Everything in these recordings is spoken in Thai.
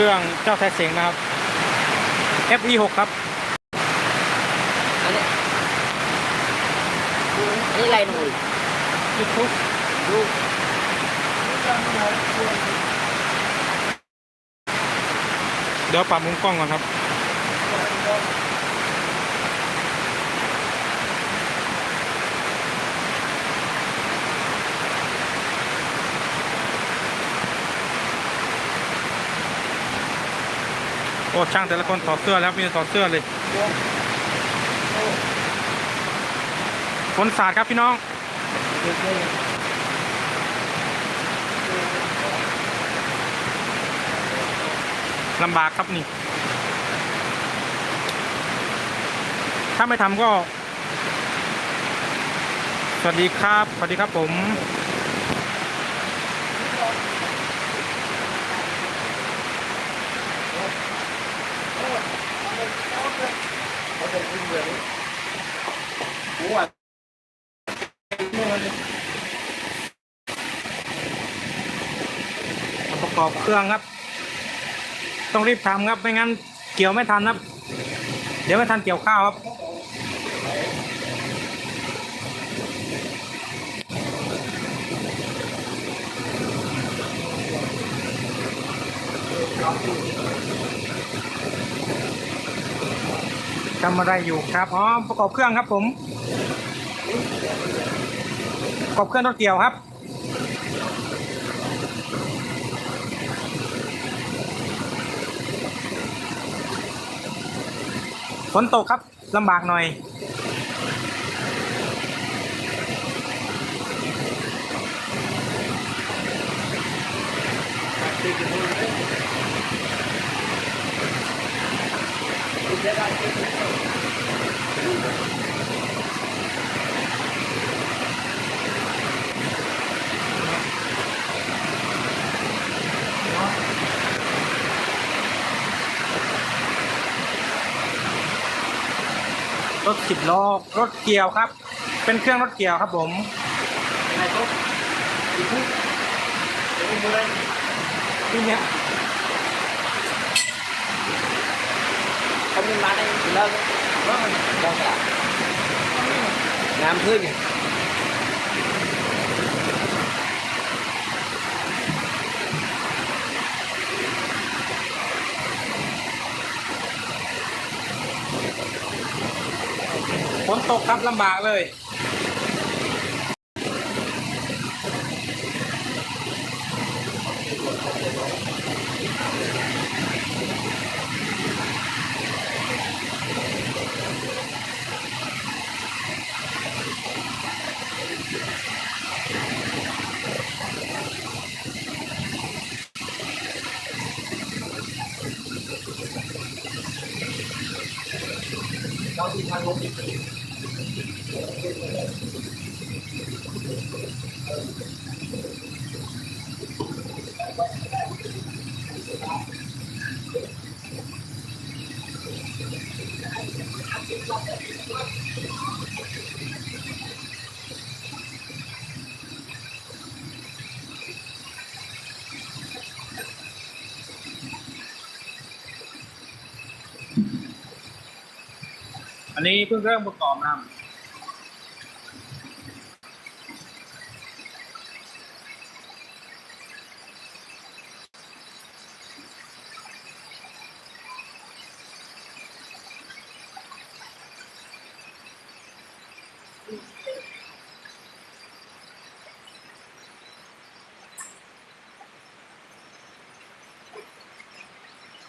รื่องเจ้าแท้เสียงนะครับ FE 6ครับ อันนี้อันนี้อะไรหนุ่ย YouTube ดูเดี๋ยวปรับมุมกล้องก่อนครับ อ้ช่างแต่ละคนถอดเสื้อแล้วมีต่ถอดเสื้อเลยฝนสาดครับพี่น้องลำบากครับนี่ ถ้าไม่ทำก็ สวัสดีครับ สวัสดีครับผม ประกอบเครื่องครับ ต้องรีบทำครับ ไม่งั้นเกี่ยวไม่ทันครับ เดี๋ยวไม่ทันเกี่ยวข้าวครับ ทำอะไรอยู่ครับอ๋อประกอบเครื่องครับผมประกอบเครื่องรถเกี่ยวครับฝนตกครับลำบากหน่อย รถสิบล้อรถเกี่ยวครับ เป็นเครื่องรถเกี่ยวครับผมอะไรก็ดูดูดูดูเลยนี่เนี่ยเขามีมาได้เลิกว่ามันล องกระดาษงามขึ้นฝนตกครับลำบากเลย เราที่ทางลง อันนี้เพิ่งเริ่มประกอบนะ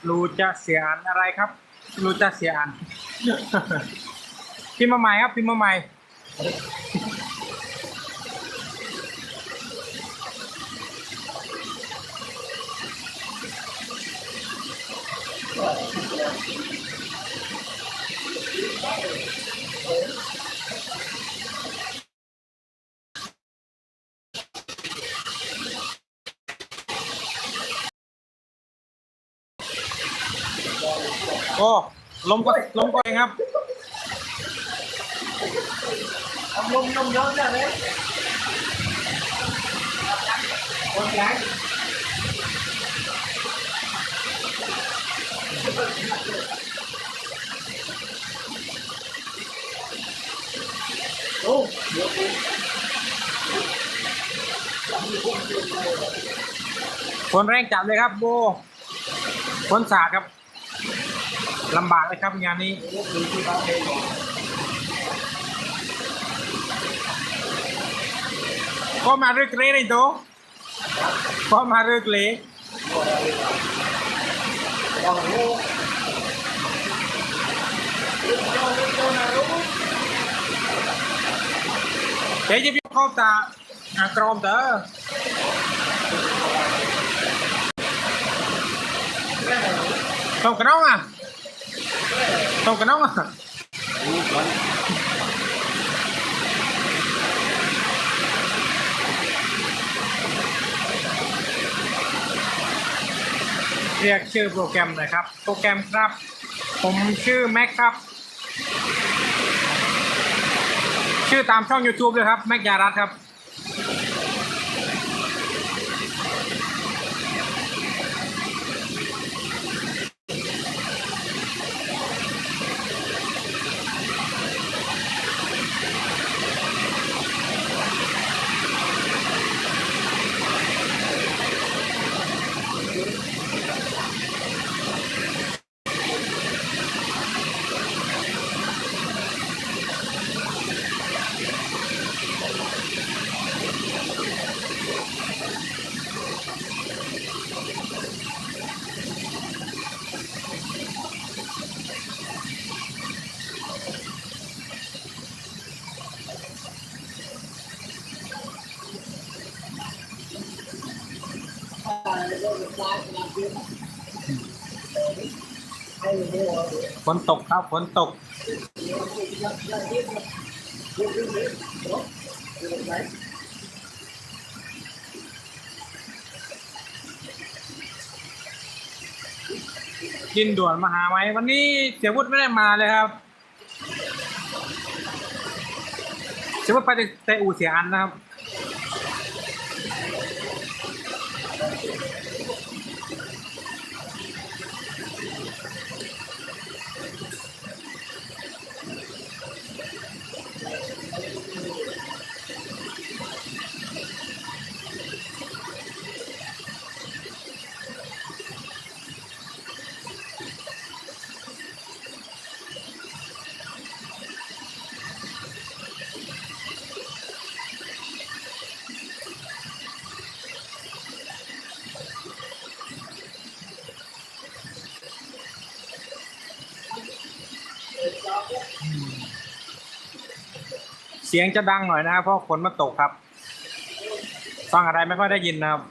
รับรูจะเสียอันอะไรครับรูจะเสียอันพิมพ์มาใหม่ครับพิมพ์มาใหม่ ลมก็ลมก็เองครับลมลมเยอะเลยนย้ยโอ้เดี๋ยวคนแรงจับเลยครับโบคนสาครับ ลำบากเลยครับงานนี้ก็มาเรื่อยๆเลยตัวก็มาเรื่อยๆเดี๋ยวจะพิเข้าตากรอมเด้อต้องกระน้องอะ nóng à รู้ก่อนเรียกชื่อโปรแกรมหน่อยครับ โปรแกรมครับ ผมชื่อแม็กครับ ชื่อตามช่อง YouTube เลยครับ แม็กยารัตครับ ฝนตกครับฝนตก กินด่วนมาหาไหมวันนี้เสียวุฒิไม่ได้มาเลยครับ เสียวุฒิไปแต่อู่เสียอันนะครับ เสียงจะดังหน่อยนะครับเพราะฝนมาตกครับฟังอะไรไม่ค่อยได้ยินนะครับ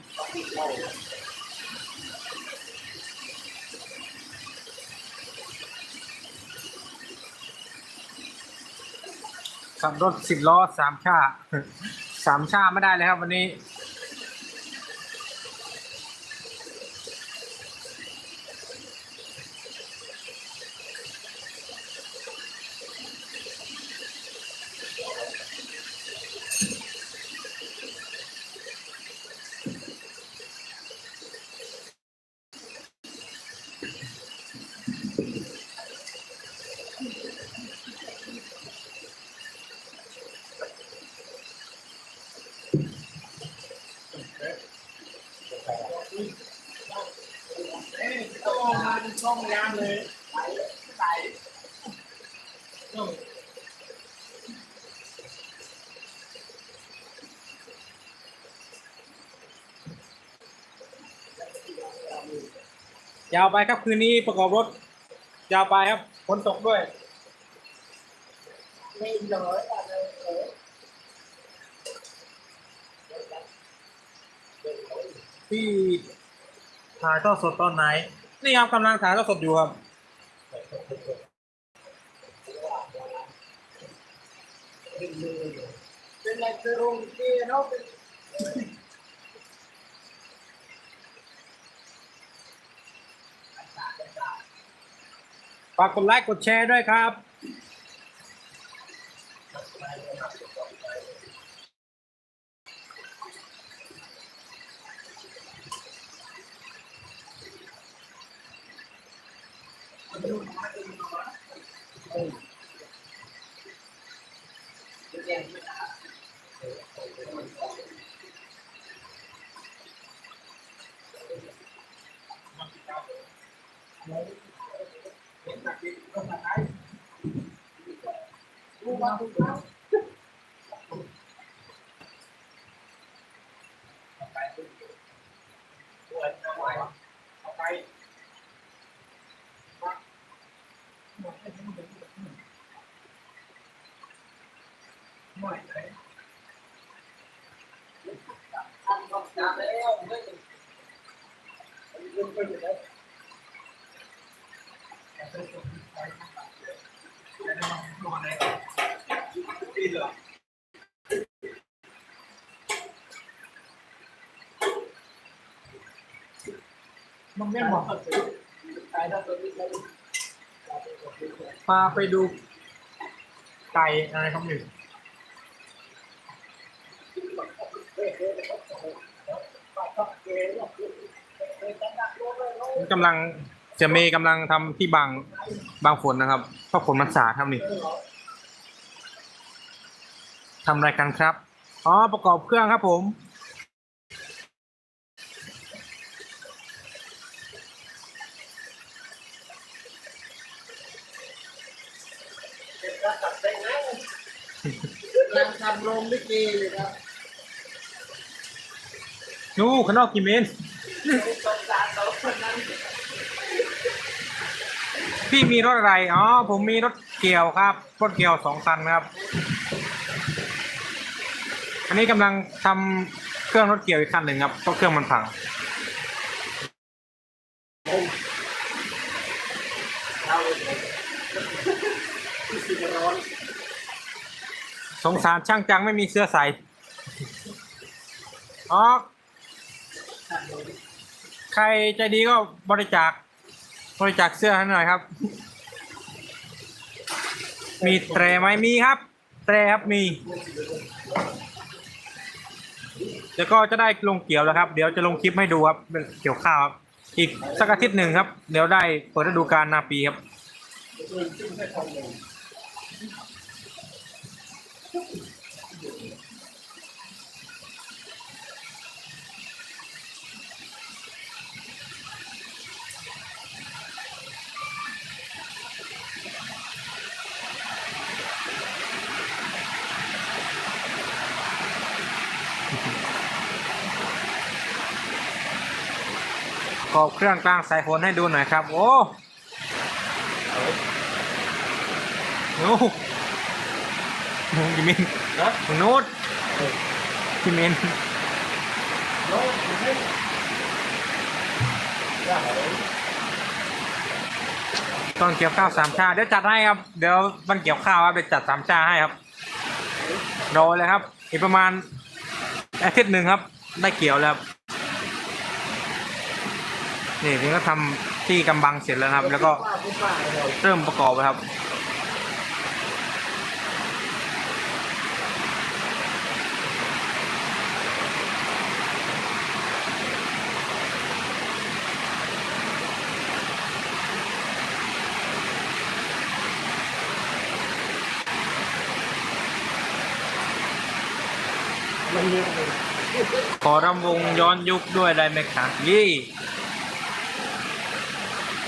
ขับรถสิบล้อสามชาสามชาไม่ได้เลยครับ วันนี้ ต้องมาช่องยามเลยใส่ ยาวไปครับคืนนี้ประกอบรถ ยาวไปครับฝนตกด้วย ไม่เลยอะไรเลยที่ถ่ายทอดสดตอนไหน นี่ครับกำลังถ่ายทอดสดอยู่ครับ เป็นอะไรคือโรงเกียร์เนาะเป็นากกดไลค์กดแชร์ด้วยครับ เมันไม่เหมาะพาไปดูไก่อะไรครับหนึ่งกำลังจะเมย์กำลังทำที่บางบางฝนนะครับเพราะฝนมันสาดครับนี่ทำอะไรกันครับ อ๋อ ประกอบเครื่องครับผม ยังทำ โรงลิเกอยู่ครับนู่ข้างนอกกี่เมตรสงสารสองคนนั้นพี่มีรถอะไร อ๋อ ผมมีรถเกี่ยวครับ รถเกี่ยวสองคันครับ อันนี้กำลังทำเครื่องรถเกี่ยวอีกคันหนึ่งครับ เพราะเครื่องมันพัง เราเลยที่สิบร้อน สงสารช่างจังไม่มีเสื้อใส่อ๋อใครใจดีก็บริจาค บริจาคเสื้อให้หน่อยครับ มีแตรไหมมีครับแตรครับมีเดี๋ยวก็จะได้ลงเกี่ยวแล้วครับ เดี๋ยวจะลงคลิปให้ดูครับเป็นเกี่ยวข้าวครับ อีกสักอาทิตย์หนึ่งครับ เดี๋ยวได้เปิดฤดูกาลนาปีครับ กอบเครื่องกลางสายฝนให้ดูหน่อยครับ โอ้โห โอ้ยิมินนะโน้ตยิมินโน้ตไม่ได้ตอนเกี่ยวข้าวสามชาเดี๋ยวจัดให้ครับ เดี๋ยววันเกี่ยวข้าวครับเดี๋ยวจัดสามชาให้ครับรอเลยครับอีกประมาณอาทิตย์หนึ่งครับ ได้เกี่ยวแล้วครับนี่พี่ก็ทำที่กำบังเสร็จแล้วนะครับ แล้วก็ป้าผู้ป้าเราเริ่มประกอบแล้วครับ มันเยอะเลย ขอรำวงย้อนยุคด้วยได้ไหมคะยี่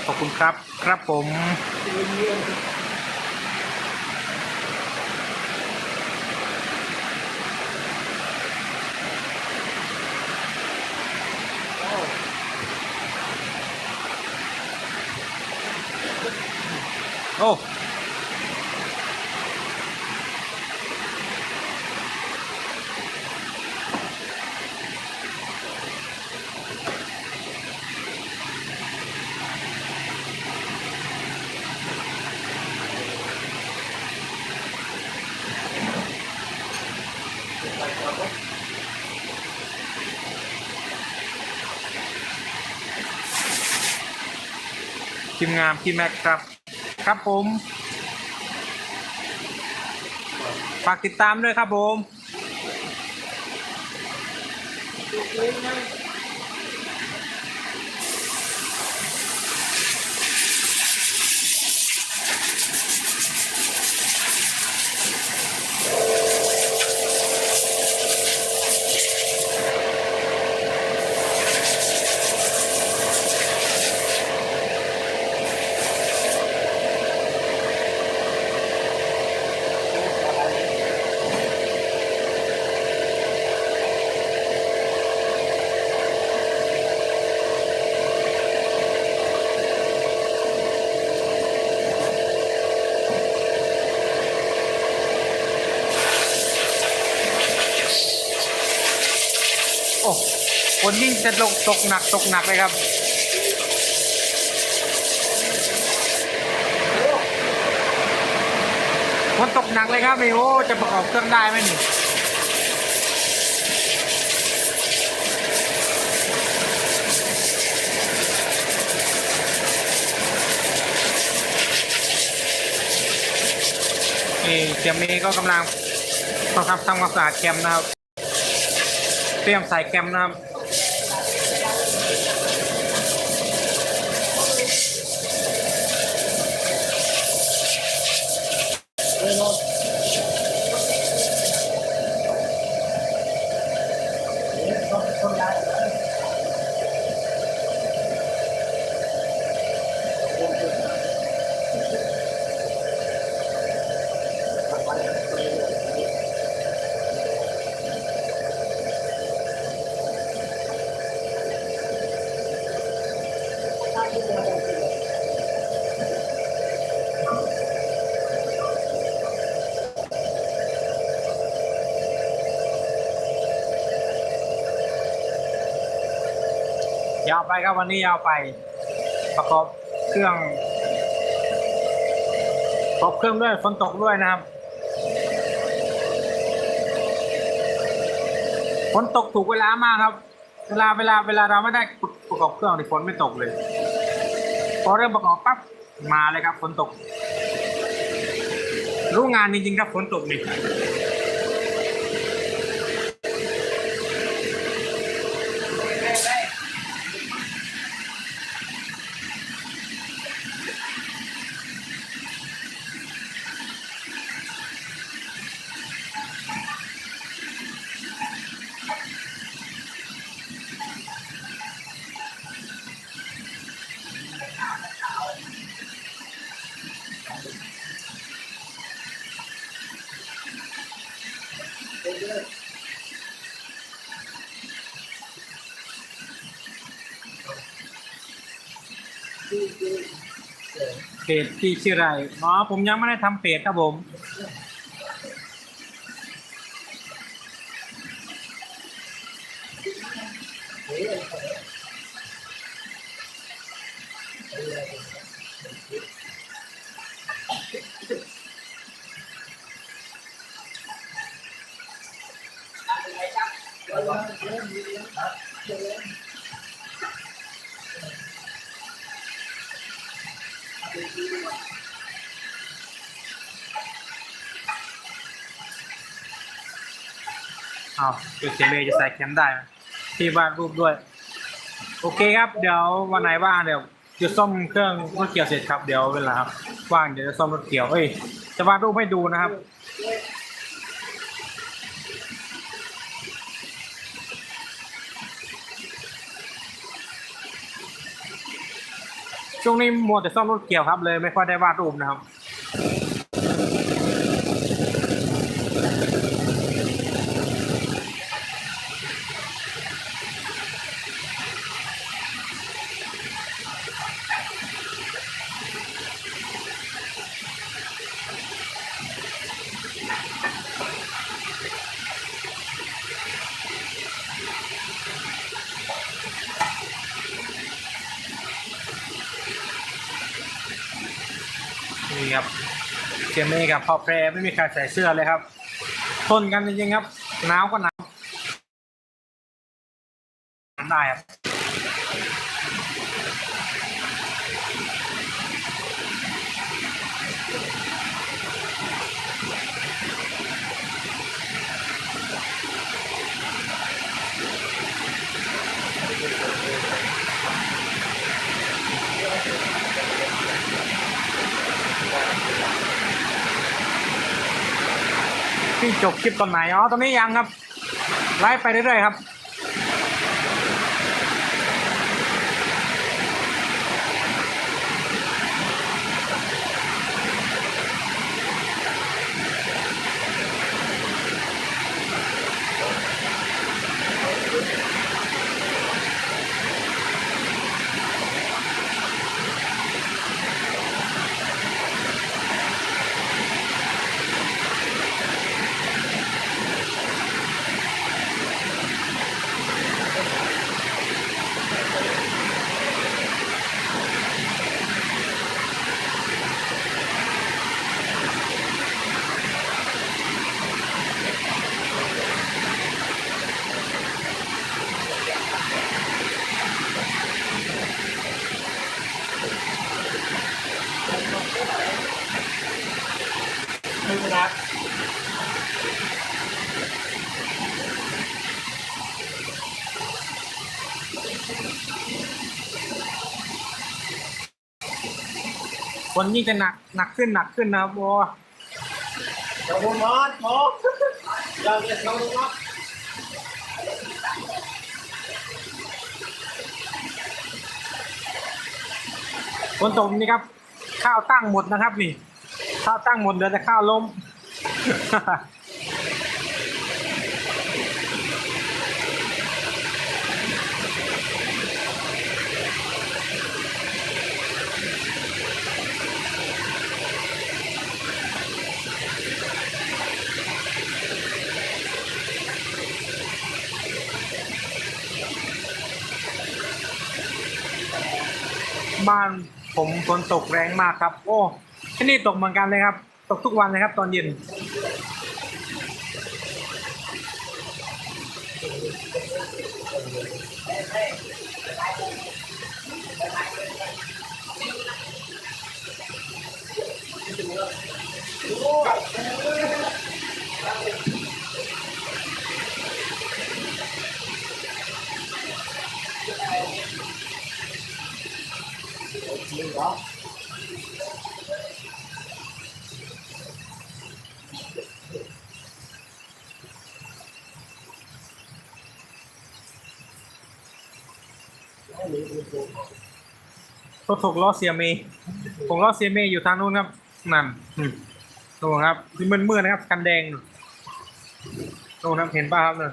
ขอบคุณครับ ครับผม ทีมงานพี่แม็กครับ ครับผมฝากติดตามด้วยครับผม นยิ่งจะตกตกหนักตกหนักเลยครับฝนตกหนักเลยครับนี่โอ้จะประกอบเครื่องได้ไหมนี่นี่เตรียมนี้ก็กำลังทำความทำความสะอาดแคมนะครับ เตรียมใส่แคมนะครับ ยาวไปครับวันนี้ยาวไป ประกอบเครื่องประกอบเครื่องด้วยฝนตกด้วยนะครับฝนตกถูกเวลามากครับ เวลาเวลาเวลาเราไม่ได้ประกอบเครื่องที่ฝนไม่ตกเลย พอเริ่มประกอบปั๊บมาเลยครับฝนตก รู้งานจริงๆครับฝนตกนี่ เพจที่ชื่ออะไร อ๋อ ผมยังไม่ได้ทำเพจครับผม อ้าวจุดเสียเลยจะใส่แคมได้ไหมที่วาดรูปด้วย โอเคครับ เดี๋ยววันไหนว่างเดี๋ยวจะซ่อมเครื่องรถเกี่ยวเสร็จครับ เดี๋ยวเวลาว่างเดี๋ยวจะซ่อมรถเกี่ยวเอ้ยจะวาดรูปให้ดูนะครับช่วงนี้มัวแต่ซ่อมรถเกี่ยวครับเลยไม่ค่อยได้วาดรูปนะครับ นี่ครับเจมี่กับพอแพรไม่มีใครใส่เสื้อเลยครับทนกันจริงๆครับหนาวก็หนาวได้ครับ ที่จบคลิปตอนไหนอ๋อตอนนี้ยังครับไลฟ์ไปเรื่อยๆครับ ไม่ชนะคนยิ่งจะหนักหนักขึ้นหนักขึ้นนะครับโอ้เดี๋ยวคุณอสโอ้เราจะทำอะไะคนตกนี่ครับ ข้าวตั้งหมดนะครับนี่ ข้าวตั้งหมดเหลือแต่ข้าวล้มบ้านผมฝนตกแรงมากครับ โอ้ ที่นี่ตกเหมือนกันเลยครับ ตกทุกวันเลยครับ ตอนเย็นจริงเหรอ รถถกล้อเสียเมย์ผมล้อเสียเมย์อยู่ทางนู้นครับนั่นอืมดูครับที่มืดๆนะครับกันแดงดูครับเห็นป่ะครับเนี่ย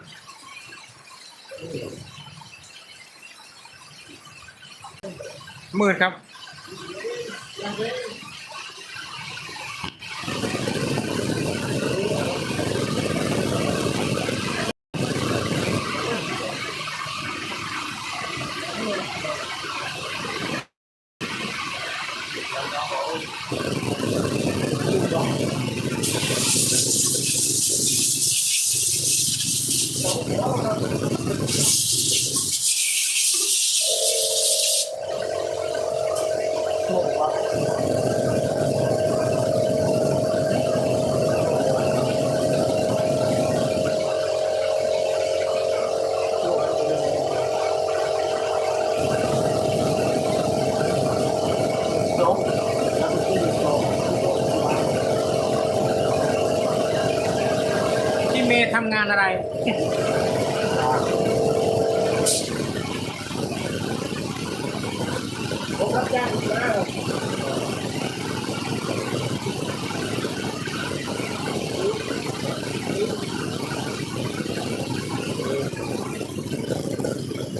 มืดครับานอะไร ผมรับจ้างอยู่แล้ว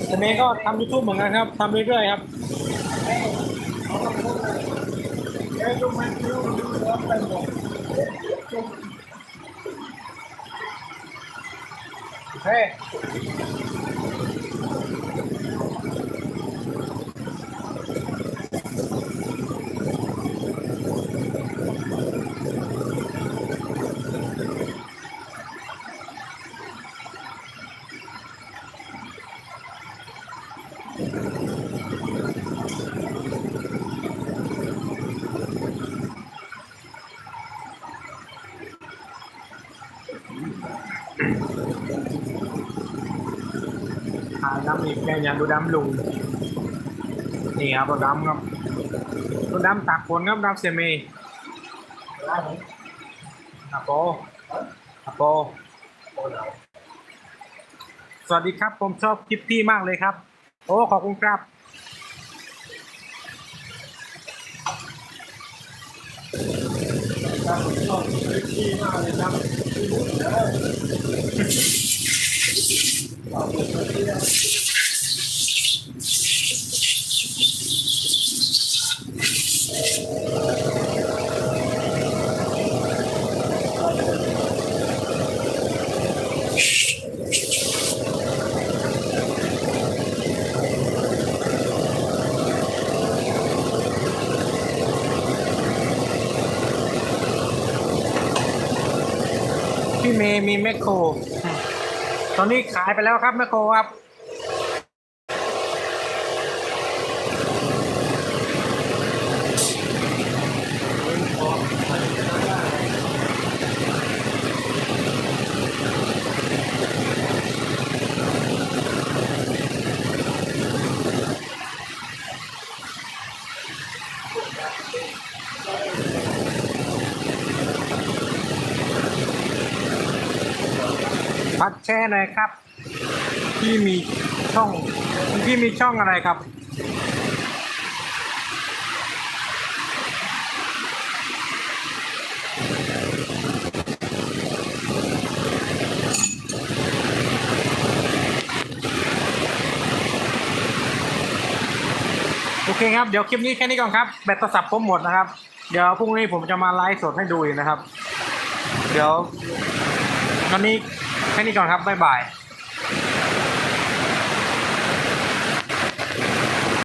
แต่เมย์ก็ทำยูทูบเหมือนกันครับทำเรื่อยๆครับเอ้ยดูมันดูดูแล้วไปหมดเฮ้ยหาดำ อีกแค่ย่างดูดำลุงนี่ครับรถดำครับรถดำตากฝนครับดำเสียเมย์ร้านผมอาโปอาโปสวัสดีครับผมชอบคลิปพี่มากเลยครับ โอ้ขอบคุณครับตั้งชอบที่มากเลยครับที่หมดเลยเอาหมดเล มีแมคโครตอนนี้ขายไปแล้วครับแมคโครครับ แช่หน่อยครับที่มีช่องที่มีช่องอะไรครับ โอเคครับ เดี๋ยวคลิปนี้แค่นี้ก่อนครับ แบตโทรศัพท์ผมหมดนะครับ เดี๋ยวพรุ่งนี้ผมจะมาไลฟ์สดให้ดูอีกนะครับ เดี๋ยววันนี้ แค่นี้ก่อนครับ บ๊ายบาย